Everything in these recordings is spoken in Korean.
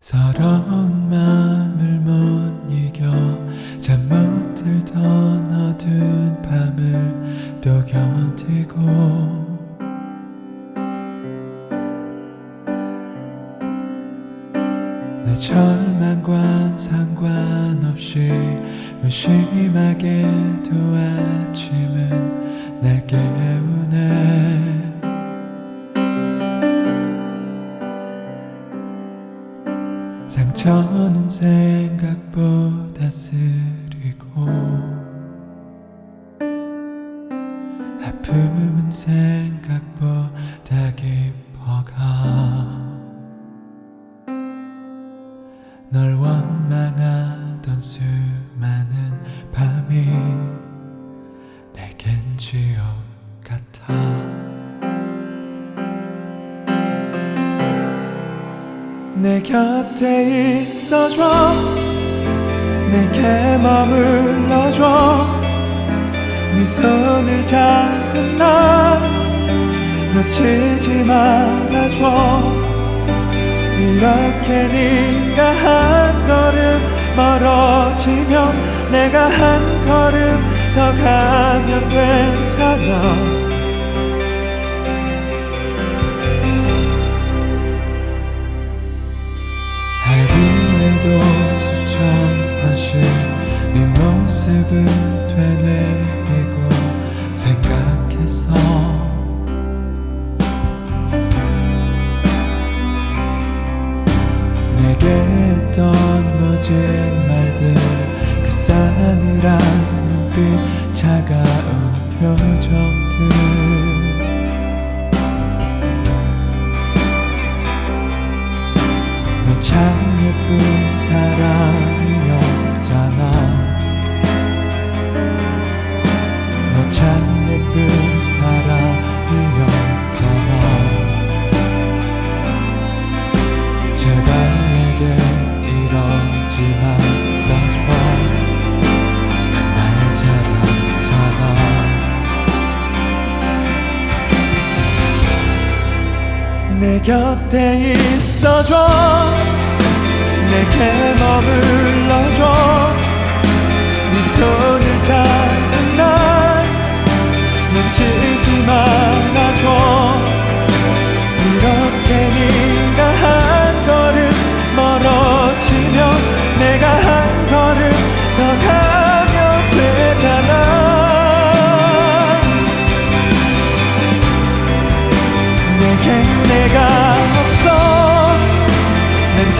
서러운 마음을 못 이겨 잠 못 들던 어두운 밤을 또 견디고 내 절망과 상관없이 무심하게도 아침은 날 깨우네 상처는 생각보다 쓰리고 아픔은 생각보다 깊어가 널 원망하던 수많 내 곁에 있어줘. 내게 머물러줘. 네 손을 잡은 날 놓치지 말아줘. 이렇게 네가 한 걸음 멀어지면 내가 한 걸음 더 가면 되잖아 하루에도 수천 번씩 네 모습을 되뇌이고 생각했어 내게 했던 모진 말들 그 싸늘한 눈빛 차가운 표정들. 너참 예쁜 사람이었잖아. 너 참 예쁜 사람이었잖아. 제발 내게 이러지 말아줘 난날 잘알잖아. 내 곁에 있어줘 내게 머물러줘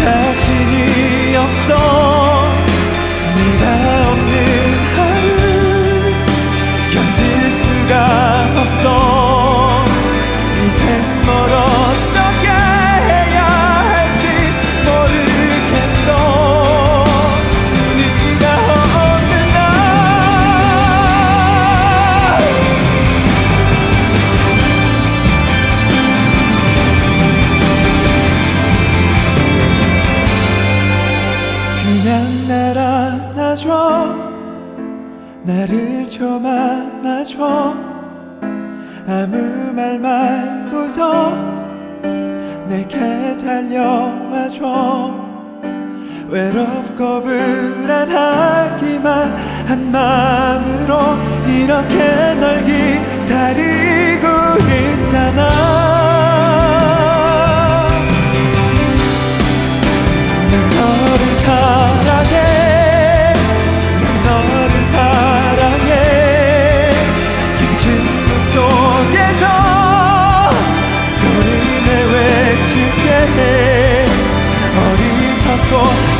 자신이 나를 좀 안아줘 아무 말 말고서 내게 달려와줘. 외롭고 불안하기만 한 마음으로 이렇게 널 기다리고 있잖아 more